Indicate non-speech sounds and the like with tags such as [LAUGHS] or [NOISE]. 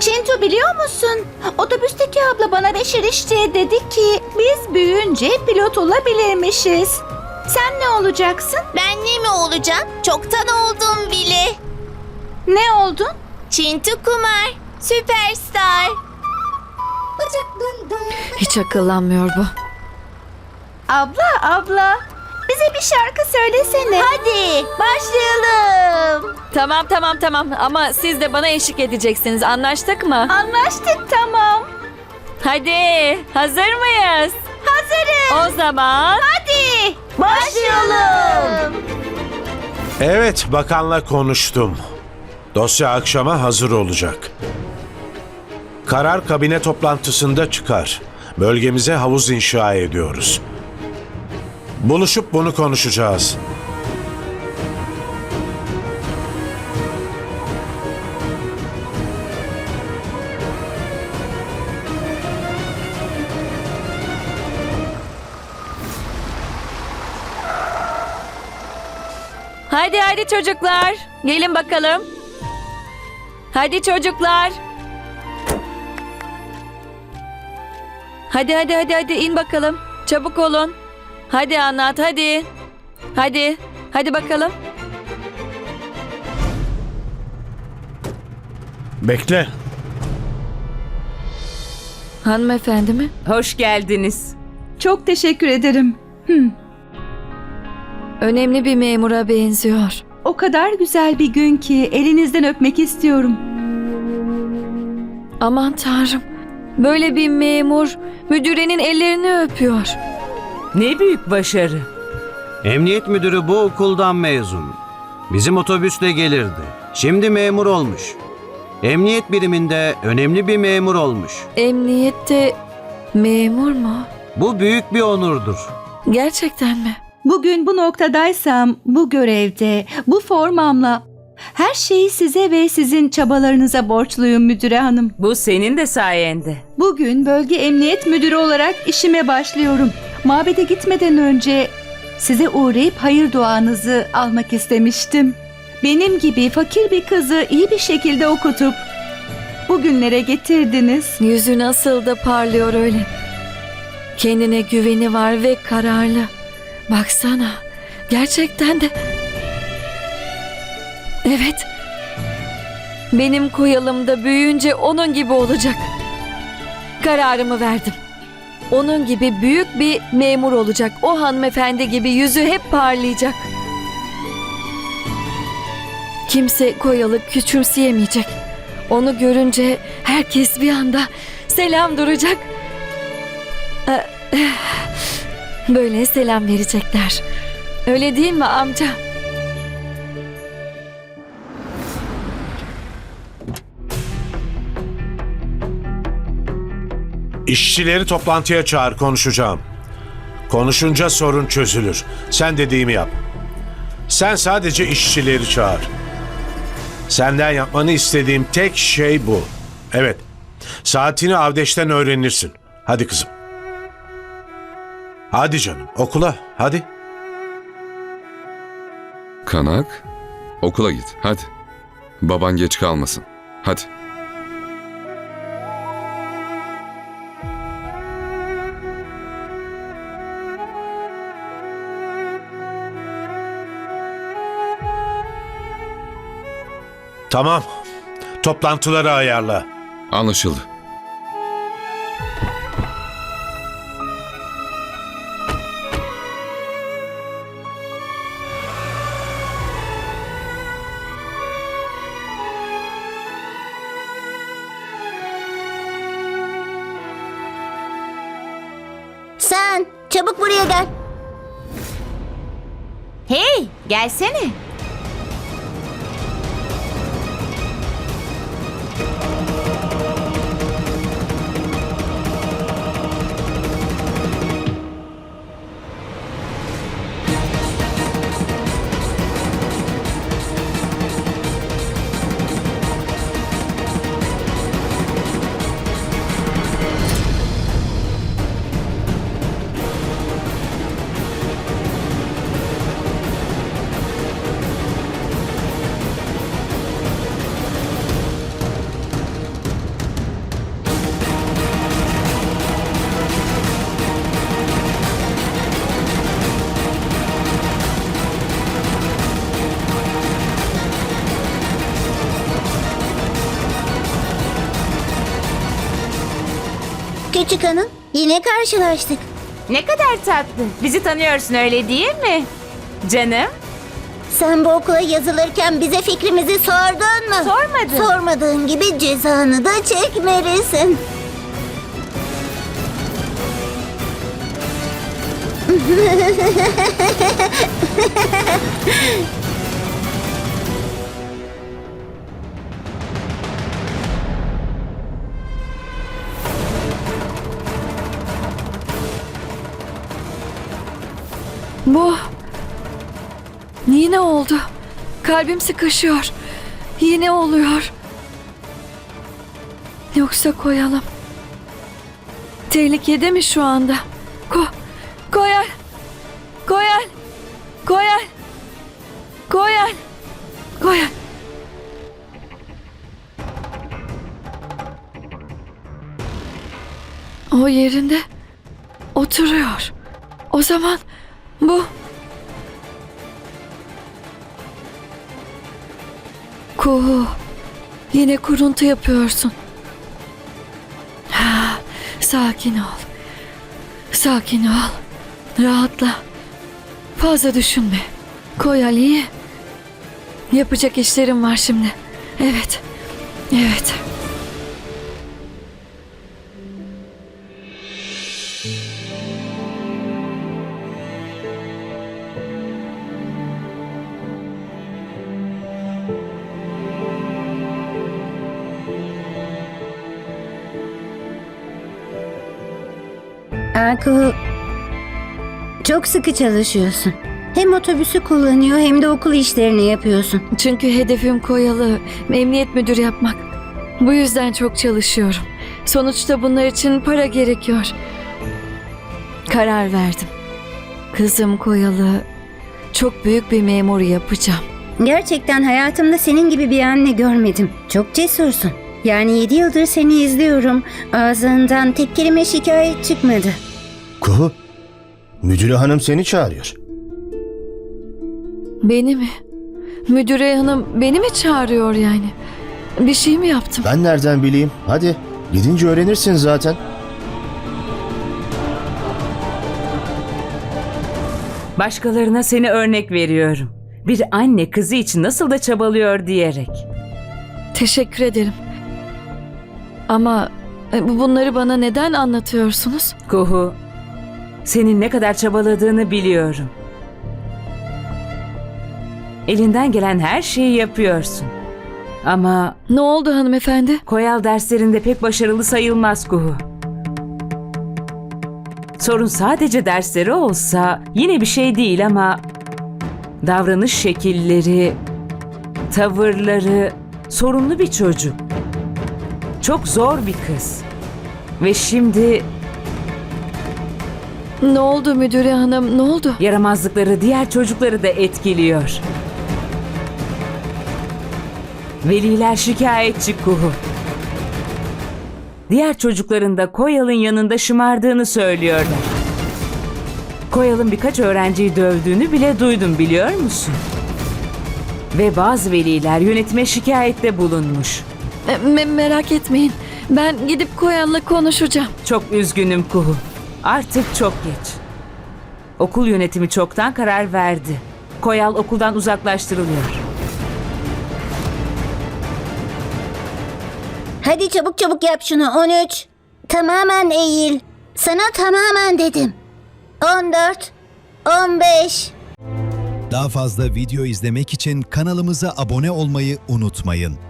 Çintu biliyor musun? Otobüsteki abla bana ve Şirişçi'ye dedi ki biz büyüyünce pilot olabilirmişiz. Sen ne olacaksın? Ben ne mi olacağım? Çoktan oldum bile. Ne oldun? Çintu Kumar, süperstar. Hiç akıllanmıyor bu. Abla abla bize bir şarkı söylesene. Hadi başlayalım. Tamam tamam tamam ama siz de bana eşlik edeceksiniz anlaştık mı? Anlaştık tamam. Hadi hazır mıyız? Hazırım. O zaman Hadi başlayalım. Evet, bakanla konuştum. Dosya akşama hazır olacak. Karar kabine toplantısında çıkar. Bölgemize havuz inşa ediyoruz. Buluşup bunu konuşacağız. hadi hadi çocuklar gelin bakalım. Hadi çocuklar. Hadi hadi hadi hadi in bakalım. Çabuk olun. Hadi anlat hadi. Hadi. Hadi bakalım. Bekle. Hanımefendi mi? Hoş geldiniz. Çok teşekkür ederim. Önemli bir memura benziyor. O kadar güzel bir gün ki elinizden öpmek istiyorum. Aman tanrım. Böyle bir memur müdürenin ellerini öpüyor. Ne büyük başarı. Emniyet müdürü bu okuldan mezun. Bizim otobüsle gelirdi. Şimdi memur olmuş. Emniyet biriminde önemli bir memur olmuş. Emniyette memur mu? Bu büyük bir onurdur. Gerçekten mi? Bugün bu noktadaysam, bu görevde, bu formamla her şeyi size ve sizin çabalarınıza borçluyum müdüre hanım. Bu senin de sayende. Bugün bölge emniyet müdürü olarak işime başlıyorum. Mabede gitmeden önce size uğrayıp hayır duanızı almak istemiştim. Benim gibi fakir bir kızı iyi bir şekilde okutup bugünlere getirdiniz. Yüzü nasıl da parlıyor öyle. Kendine güveni var ve kararlı. Baksana. Gerçekten de. Evet. Benim koyalım da büyüyünce onun gibi olacak. Kararımı verdim. Onun gibi büyük bir memur olacak. O hanımefendi gibi yüzü hep parlayacak. Kimse koyalı küçümseyemeyecek. Onu görünce herkes bir anda selam duracak. Ee, Böyle selam verecekler. Öyle değil mi amca? İşçileri toplantıya çağır, konuşacağım. Konuşunca sorun çözülür. Sen dediğimi yap. Sen sadece işçileri çağır. Senden yapmanı istediğim tek şey bu. Evet. Saatini Avdeş'ten öğrenirsin. Hadi kızım. Hadi canım, okula, hadi. Kanak, okula git. Hadi. Baban geç kalmasın. Hadi. Tamam. Toplantıları ayarla. Anlaşıldı. Sen çabuk buraya gel. Hey, gelsene. Küçük hanım. Yine karşılaştık. Ne kadar tatlı. Bizi tanıyorsun öyle değil mi? Canım. Sen bu okula yazılırken bize fikrimizi sordun mu? Sormadım. Sormadığın gibi cezanı da çekmelisin. [LAUGHS] yine oldu. Kalbim sıkışıyor. Yine oluyor. Yoksa koyalım. Tehlikede mi şu anda? Ko koyal. Koyal. Koyal. Koyal. Koyal. O yerinde oturuyor. O zaman bu Kuhu yine kuruntu yapıyorsun. Ha, sakin ol. Sakin ol. Rahatla. Fazla düşünme. Koy Ali'yi. Yapacak işlerim var şimdi. Evet. Evet. Aku, çok sıkı çalışıyorsun. Hem otobüsü kullanıyor hem de okul işlerini yapıyorsun. Çünkü hedefim Koyalı, emniyet müdürü yapmak. Bu yüzden çok çalışıyorum. Sonuçta bunlar için para gerekiyor. Karar verdim. Kızım Koyalı çok büyük bir memur yapacağım. Gerçekten hayatımda senin gibi bir anne görmedim. Çok cesursun. Yani 7 yıldır seni izliyorum. Ağzından tek kelime şikayet çıkmadı. Kuhu, müdürü hanım seni çağırıyor. Beni mi? Müdüre hanım beni mi çağırıyor yani? Bir şey mi yaptım? Ben nereden bileyim? Hadi, gidince öğrenirsin zaten. Başkalarına seni örnek veriyorum. Bir anne kızı için nasıl da çabalıyor diyerek. Teşekkür ederim. Ama e, bu- bunları bana neden anlatıyorsunuz? Kuhu, senin ne kadar çabaladığını biliyorum. Elinden gelen her şeyi yapıyorsun. Ama Ne oldu hanımefendi? Koyal derslerinde pek başarılı sayılmaz Kuhu. Sorun sadece dersleri olsa yine bir şey değil ama davranış şekilleri, tavırları sorunlu bir çocuk. Çok zor bir kız. Ve şimdi Ne oldu müdüre hanım? Ne oldu? yaramazlıkları diğer çocukları da etkiliyor. Veliler şikayetçi Kuhu. Diğer çocukların da Koyal'ın yanında şımardığını söylüyorlar. Koyal'ın birkaç öğrenciyi dövdüğünü bile duydum biliyor musun? Ve bazı veliler yönetime şikayette bulunmuş. E, me- merak etmeyin. Ben gidip Koyal'la konuşacağım. Çok üzgünüm Kuhu. Artık çok geç. Okul yönetimi çoktan karar verdi. Koyal okuldan uzaklaştırılıyor. Hadi çabuk çabuk yap şunu 13. Tamamen eğil. Sana tamamen dedim. 14. 15. Daha fazla video izlemek için kanalımıza abone olmayı unutmayın.